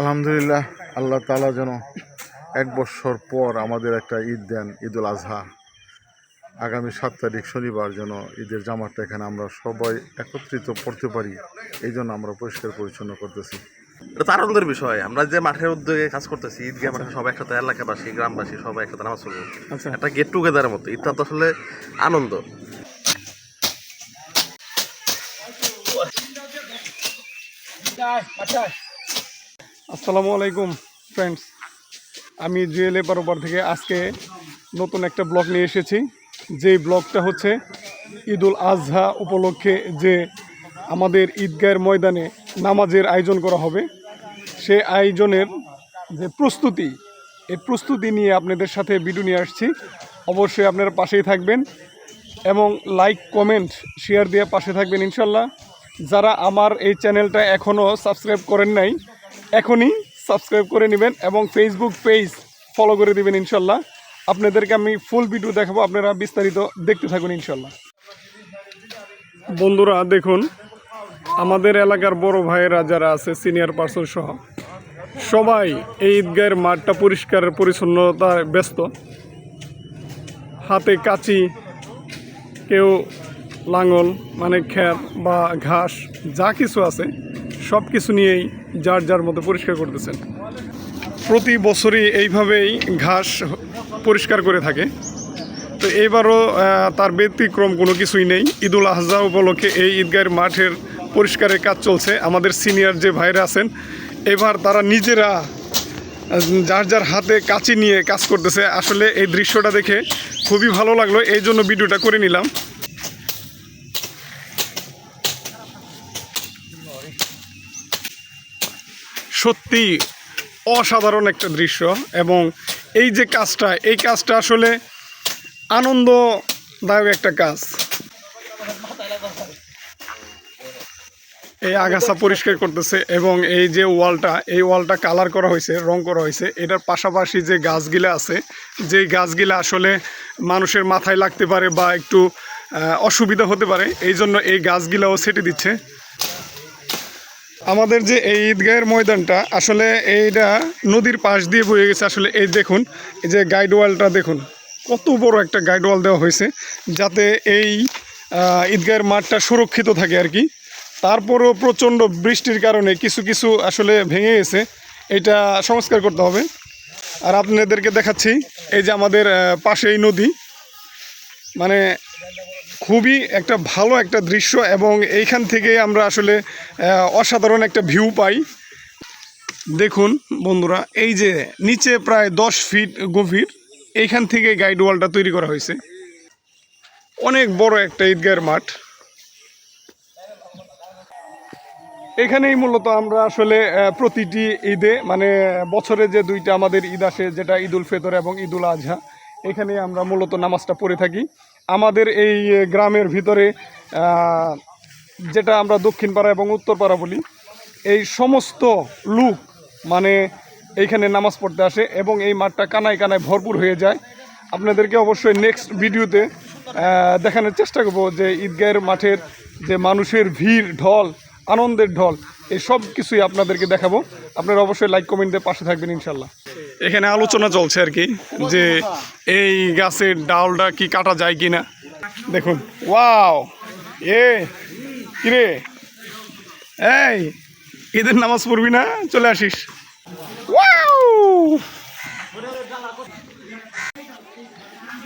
আলহামদুলিল্লাহ আল্লাহ তালা যেন এক বছর পর আমাদের একটা ঈদ দেন ঈদুল আজহা। আগামী সাত তারিখ শনিবার যেন ঈদের জামাতটা এখানে আমরা সবাই একত্রিত পড়তে পারি এই জন্য আমরা পরিষ্কার পরিচ্ছন্ন করতেছি। এটা তো আনন্দের বিষয়। আমরা যে মাঠের উদ্যোগে কাজ করতেছি ঈদগাহ মাঠে সবাই একসাথে এলাকাবাসী গ্রামবাসী সবাই একসাথে নামাজ পড়ব। আচ্ছা। একটা গেট টুগেদারের মতো। ঈদটা তো আসলে আনন্দ। আসসালামু আলাইকুম ফ্রেন্ডস আমি জুয়েল পারোপার থেকে আজকে নতুন একটা ব্লগ নিয়ে এসেছি। যেই ব্লগটা হচ্ছে ঈদুল আজহা উপলক্ষে যে আমাদের ঈদগাহের ময়দানে নামাজের আয়োজন করা হবে, সে আয়োজনের যে প্রস্তুতি, এই প্রস্তুতি নিয়ে আপনাদের সাথে ভিডিও নিয়ে আসছি। অবশ্যই আপনারা পাশেই থাকবেন এবং লাইক কমেন্ট শেয়ার দিয়ে পাশে থাকবেন ইনশাল্লাহ যারা আমার এই চ্যানেলটা এখনও সাবস্ক্রাইব করেন নাই এখনই সাবস্ক্রাইব করে নেবেন এবং ফেসবুক পেজ ফলো করে দিবেন ইনশাল্লাহ। আপনাদেরকে আমি ফুল ভিডিও দেখাবো, আপনারা বিস্তারিত দেখতে থাকুন ইনশাল্লাহ। বন্ধুরা, দেখুন, আমাদের এলাকার বড় ভাইয়েরা যারা আছে সিনিয়র পার্সন সহ, সবাই এই ঈদগাহের মাঠটা পরিষ্কার, পরিচ্ছন্নতায় ব্যস্ত। হাতে কাচি, কেউ লাঙল মানে খ্যার বা ঘাস, যা কিছু আছে সব কিছু নিয়েই যার যার মতো পরিষ্কার করতেছেন। প্রতি বছরই এইভাবেই ঘাস পরিষ্কার করে থাকে। তো এইবারও আহ, তার ব্যতিক্রম কোনো কিছুই নেই। ঈদুল আজহা উপলক্ষে এই ঈদগাহের মাঠের পরিষ্কারের কাজ চলছে। আমাদের সিনিয়র যে ভাইরা আছেন এবার তারা নিজেরা যার যার হাতে কাঁচি নিয়ে কাজ করতেছে। আসলে এই দৃশ্যটা দেখে খুবই ভালো লাগল। এই জন্য ভিডিওটা করে নিলাম। সত্যি অসাধারণ একটা দৃশ্য এবং এই যে কাজটা, এই কাজটা আসলে আনন্দদায়ক একটা কাজ। এই আগাছা পরিষ্কার করতেছে এবং এই যে ওয়ালটা, এই ওয়ালটা কালার করা হয়েছে, রং করা হয়েছে, এটার পাশাপাশি যে গাছগুলা আছে যে গাছগুলা আসলে মানুষের মাথায় লাগতে পারে বা একটু অসুবিধা হতে পারে এই জন্য এই গাছগুলাও সেটে দিচ্ছে। আমাদের যে এই ঈদগাহের ময়দানটা, আসলে এইটা নদীর পাশ দিয়ে বয়ে গেছে। আসলে এই দেখুন, এই যে গাইড ওয়ালটা দেখুন, কত বড় একটা গাইড ওয়াল দেওয়া হয়েছে, যাতে এই ঈদগাহের মাঠটা সুরক্ষিত থাকে আর কি। তারপরেও প্রচণ্ড বৃষ্টির কারণে কিছু কিছু আসলে ভেঙে গেছে। এটা সংস্কার করতে হবে। আর আপনাদেরকে দেখাচ্ছি, এই যে আমাদের পাশেই নদী। মানে খুবই একটা ভালো একটা দৃশ্য এবং এইখান থেকে আমরা আসলে অসাধারণ একটা ভিউ পাই। দেখুন বন্ধুরা, এই যে নিচে প্রায় দশ ফিট গভীর, এইখান থেকে গাইড ওয়ালটা তৈরি করা হয়েছে। অনেক বড় একটা ঈদগাহের মাঠ। এখানেই মূলত আমরা আসলে প্রতিটি ঈদে মানে বছরে যে দুইটা আমাদের ঈদ আসে, যেটা ঈদ উল ফিতর এবং ঈদ উল আজহা এখানে আমরা মূলত নামাজটা পড়ে থাকি। আমাদের এই গ্রামের ভিতরে যেটা আমরা দক্ষিণ পাড়া এবং উত্তর পাড়া বলি, এই সমস্ত লুক মানে এইখানে নামাজ পড়তে আসে এবং এই মাঠটা কানায় কানায় ভরপুর হয়ে যায়। আপনাদেরকে অবশ্যই নেক্সট ভিডিওতে দেখানোর চেষ্টা করব যে ঈদগাহের মাঠের যে মানুষের ভিড়, ঢল আনন্দের ঢল, এই সব কিছুই আপনাদেরকে দেখাবো। আপনারা অবশ্যই লাইক কমেন্ট পাশে থাকবেন ইনশাল্লাহ এখানে আলোচনা চলছে আর কি, যে এই গাছের ডালটা কি কাটা যায় কি না দেখুন, ওয়াও, এ, কিরে, এই, ঈদের নামাজ পড়বি না? চলে আসিস।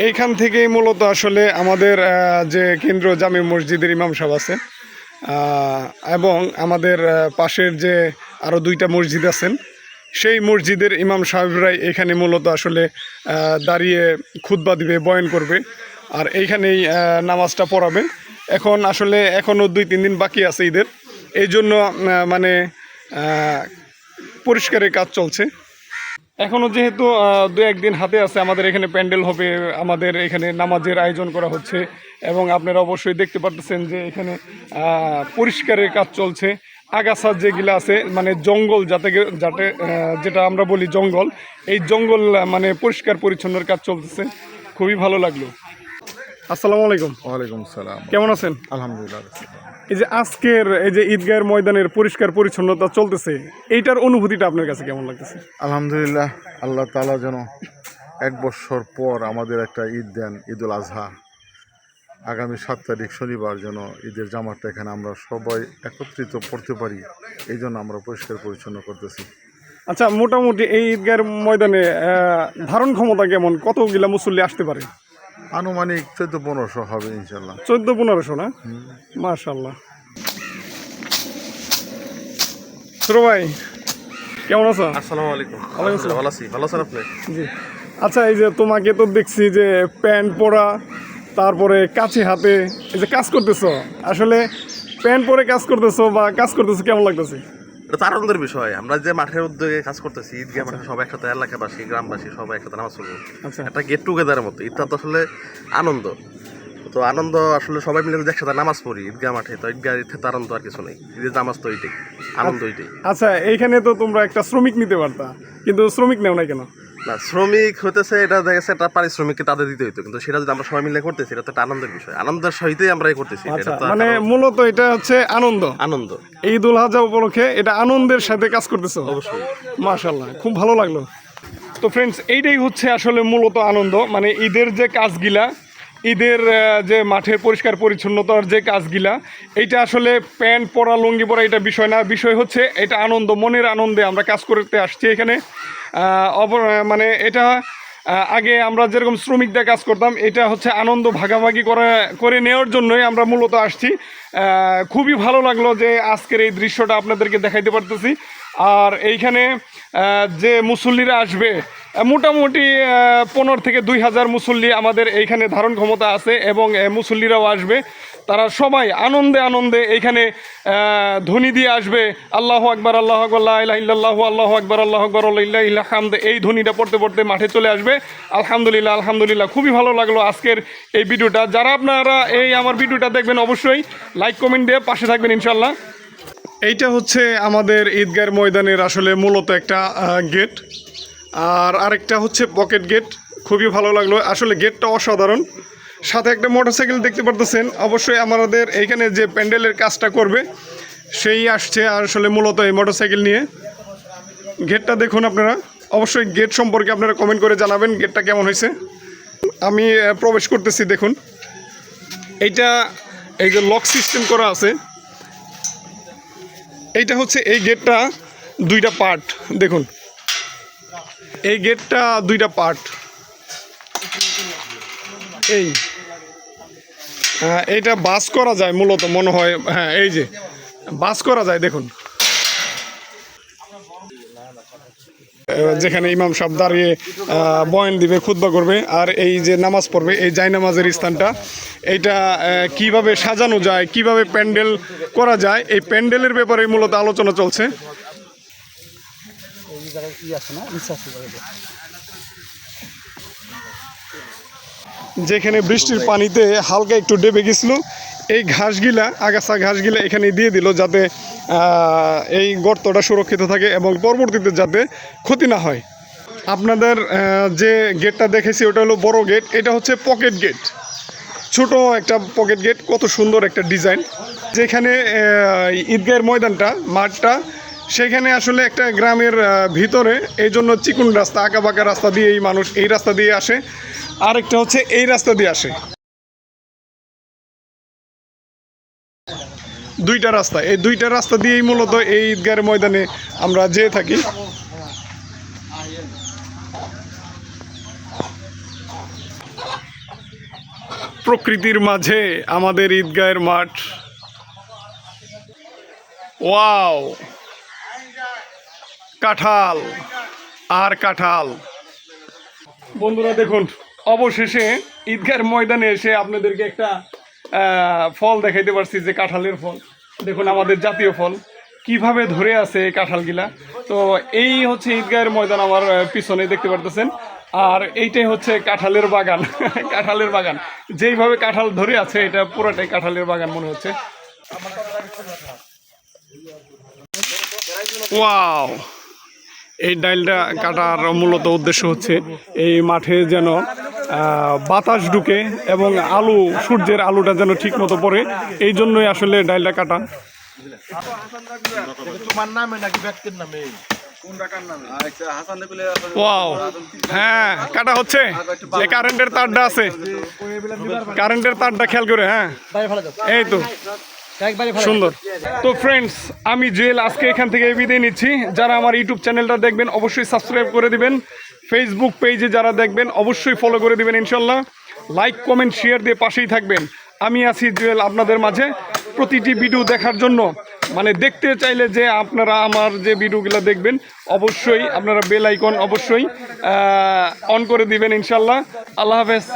এইখান থেকেই মূলত আসলে আমাদের যে কেন্দ্র জামে মসজিদের ইমাম সাহেব আছে এবং আমাদের পাশের যে আরও দুইটা মসজিদ আছেন, সেই মসজিদের ইমাম সাহেবরাই এখানে মূলত আসলে দাঁড়িয়ে খুতবা দিবে, বয়ান করবে, আর এইখানেই নামাজটা পড়াবে এখন আসলে এখনও দুই তিন দিন বাকি আছে ঈদের। এই জন্য মানে পরিষ্কারের কাজ চলছে। এখনও যেহেতু দু একদিন হাতে আছে, আমাদের এখানে প্যান্ডেল হবে, আমাদের এখানে নামাজের আয়োজন করা হচ্ছে এবং আপনারা অবশ্যই দেখতে পারতেছেন যে এখানে পরিষ্কারের কাজ চলছে। আগাছা যেগুলো আছে মানে জঙ্গল যাতে যাতে যেটা আমরা বলি জঙ্গল, এই জঙ্গল মানে পরিষ্কার পরিচ্ছন্নর কাজ চলতেছে। খুবই ভালো লাগল। আসসালামু আলাইকুম। ওয়ালাইকুম সালাম। কেমন আছেন? আলহামদুলিল্লাহ এই যে আজকের এই যে ঈদগাহের ময়দানের পরিষ্কার পরিচ্ছন্নতা চলতেছে এইটার অনুভূতিটা আপনার কাছে কেমন লাগতেছে? আলহামদুলিল্লাহ আল্লাহ তালা যেন এক বছর পর আমাদের একটা ঈদ দেন ঈদুল আজহা। আগামী সাত তারিখ শনিবার যেন ঈদের জামাতটা এখানে আমরা সবাই একত্রিত পড়তে পারি এই জন্য আমরা পরিষ্কার পরিচ্ছন্ন করতেছি। আচ্ছা মোটামুটি এই ঈদগাহের ময়দানে ধারণ ক্ষমতা কেমন? কতগুলা মুসল্লি আসতে পারে? আনুমানিক চোদ্দ পনেরোশো হবে ইনশাল্লাহ। চোদ্দ পনেরোশো না? মার্শাল্লাহ ছোট ভাই কেমন আছো? আসসালামু আলাইকুম। ভালো আছি। ভালো আছেন আপনি? জি। আচ্ছা এই যে তোমাকে তো দেখছি যে প্যান্ট পরা তারপরে কাছে হাতে এই যে কাজ করতেছো। আসলে প্যান্ট পরে কাজ করতেছো বা কাজ করতেছো কেমন লাগতেছে? এটা তো আনন্দের বিষয়। আমরা যে মাঠের উদ্যোগে কাজ করতেছি ঈদগাহ মাঠে সবাই একসাথে এলাকাবাসী গ্রামবাসী সবাই একসাথে নামাজ পড়ব। আচ্ছা। একটা গেট টুগেদারের মতো। ঈদটা তো আসলে আনন্দ। তো আনন্দ আসলে সবাই মিলে যদি একসাথে নামাজ পড়ি ঈদগাহ মাঠে তো ঈদগাহ ঈদের তার আনন্দ আর কিছু নেই। ঈদের নামাজ তো ওইটাই আনন্দ ওইটাই আচ্ছা এইখানে তো তোমরা একটা শ্রমিক নিতে পারতা কিন্তু শ্রমিক নেও না কেন? না শ্রমিক হতেছে এটা দেখা গেছে একটা পারিশ্রমিককে তাদের দিতে হইতো। কিন্তু সেটা যদি আমরা সবাই মিলে করতেছি এটা তো একটা আনন্দের বিষয়। আনন্দের সহিতই আমরা এই করতেছি আচ্ছা মানে মূলত এটা হচ্ছে আনন্দ। আনন্দ। ঈদ উল আজহা উপলক্ষে এটা আনন্দের সাথে কাজ করতেছে? অবশ্যই। মাশাল্লাহ খুব ভালো লাগল। তো ফ্রেন্ডস এইটাই হচ্ছে আসলে মূলত আনন্দ। মানে ঈদের যে কাজগুলা ঈদের যে মাঠে পরিষ্কার পরিচ্ছন্নতার যে কাজগুলা, এইটা আসলে প্যান্ট পরা, লুঙ্গি পরা এটা বিষয় না। বিষয় হচ্ছে, এটা আনন্দ, মনের আনন্দে আমরা কাজ করতে আসছি এখানে। মানে এটা আগে আমরা যেরকম শ্রমিকদের কাজ করতাম, এটা হচ্ছে আনন্দ ভাগাভাগি করে করে নেওয়ার জন্যই আমরা মূলত আসছি। খুবই ভালো লাগল যে আজকের এই দৃশ্যটা আপনাদেরকে দেখাইতে পারতেছি। আর এইখানে যে মুসল্লিরা আসবে মোটামুটি পনেরো থেকে দুই হাজার মুসল্লি আমাদের এইখানে ধারণ ক্ষমতা আছে এবং মুসল্লিরাও আসবে। তারা সবাই আনন্দে আনন্দে এইখানে ধ্বনি দিয়ে আসবে। আল্লাহ আকবর আল্লাহ আকবর ইল্লাহ আল্লাহ আকবর আল্লাহ আকবর হামদ। এই ধ্বনিটা পড়তে পড়তে মাঠে চলে আসবে। আলহামদুলিল্লাহ আলহামদুলিল্লাহ। খুবই ভালো লাগল আজকের এই ভিডিওটা। যারা আপনারা এই আমার ভিডিওটা দেখবেন অবশ্যই লাইক, কমেন্ট দিয়ে পাশে থাকবেন ইনশাল্লাহ এইটা হচ্ছে আমাদের ঈদগার ময়দানের আসলে মূলত একটা গেট। আর আরেকটা হচ্ছে পকেট গেট। খুবই ভালো লাগল। আসলে গেটটা অসাধারণ। সাথে একটা মোটরসাইকেল দেখতে পারতেছেন। অবশ্যই আমাদের এইখানে যে প্যান্ডেলের কাজটা করবে, সেই আসছে আসলে মূলত এই মোটরসাইকেল নিয়ে। গেটটা দেখুন আপনারা। অবশ্যই গেট সম্পর্কে আপনারা কমেন্ট করে জানাবেন গেটটা কেমন হয়েছে। আমি প্রবেশ করতেছি, দেখুন। এইটা, এই যে লক সিস্টেম করা আছে, এইটা হচ্ছে এই গেটটা দুইটা পার্ট। দেখুন। এই গেটটা দুইটা পার্ট এই। হ্যাঁ, এইটা বাস করা যায় মূলত মনে হয় হ্যাঁ এই যে। বাস করা যায় দেখুন। যেখানে ইমাম সাহেব দাঁড়িয়ে বয়ান দিবে খুতবা করবে আর এই যে নামাজ পড়বে এই জায় নামাজের স্থানটা এইটা কীভাবে সাজানো যায় কীভাবে প্যান্ডেল করা যায় এই প্যান্ডেলের ব্যাপারে মূলত আলোচনা চলছে। যেখানে বৃষ্টির পানিতে হালকা একটু ডেবে গেছিল, এই ঘাসগুলা, আগাছা ঘাসগুলা এখানে দিয়ে দিল যাতে এই গর্তটা সুরক্ষিত থাকে এবং পরবর্তীতে যাতে ক্ষতি না হয়। আপনাদের যে গেটটা দেখেছি, ওটা হলো বড় গেট। এটা হচ্ছে পকেট গেট। ছোট একটা পকেট গেট, কত সুন্দর একটা ডিজাইন। যেখানে ঈদগাহের ময়দানটা, মাঠটা সেখানে আসলে একটা গ্রামের ভিতরে এই জন্য চিকুন রাস্তা আঁকা বাঁকা রাস্তা দিয়ে এই মানুষ এই রাস্তা দিয়ে আসে। আরেকটা হচ্ছে এই রাস্তা দিয়ে আসে। দুইটা রাস্তা, এই দুইটা রাস্তা দিয়েই মূলত এই ঈদগাহের ময়দানে আমরা যেয়ে থাকি। প্রকৃতির মাঝে আমাদের ঈদগাহের মাঠ। ওয়াও! কাঁঠাল, আর কাঁঠাল। বন্ধুরা দেখুন, অবশেষে ঈদগাহের ময়দানে এসে আপনাদেরকে একটা ফল দেখাইতে পারছি যে কাঁঠালের ফল। দেখুন, আমাদের জাতীয় ফল। কীভাবে ধরে আছে এই কাঁঠালগুলা? তো এই হচ্ছে ঈদগাহের ময়দান আমার পিছনে দেখতে পারতেছেন। আর এইটাই হচ্ছে কাঁঠালের বাগান। কাঁঠালের বাগান। যেইভাবে কাঁঠাল ধরে আছে, এটা পুরোটাই কাঁঠালের বাগান মনে হচ্ছে। ওয়াও! এই ডাইলটা কাটার মূলত উদ্দেশ্য হচ্ছে এই মাঠে যেন বাতাস ঢুকে এবং আলু সূর্যের আলুটা যেন ঠিক মতো পড়ে। এই জন্যই আসলে ডাইলটা কাটা। তোমার নামে নাকি ব্যক্তির নামে? ওয়াও হ্যাঁ কাটা হচ্ছে। যে কারেন্টের তারটা আছে। কারেন্টের তারটা খেয়াল করে হ্যাঁ। এই তো। সুন্দর। তো ফ্রেন্ডস আমি জুয়েল আজকে এখান থেকে বিদায় নিচ্ছি। যারা আমার ইউটিউব চ্যানেলটা দেখবেন অবশ্যই সাবস্ক্রাইব করে দিবেন। ফেসবুক পেজে যারা দেখবেন অবশ্যই ফলো করে দিবেন ইনশাল্লাহ লাইক কমেন্ট শেয়ার দিয়ে পাশেই থাকবেন। আমি আছি জুয়েল আপনাদের মাঝে। প্রতিটি ভিডিও দেখার জন্য মানে দেখতে চাইলে যে আপনারা আমার যে ভিডিওগুলো দেখবেন অবশ্যই আপনারা বেল আইকন অবশ্যই অন করে দিবেন ইনশাল্লাহ আল্লাহ হাফেজ।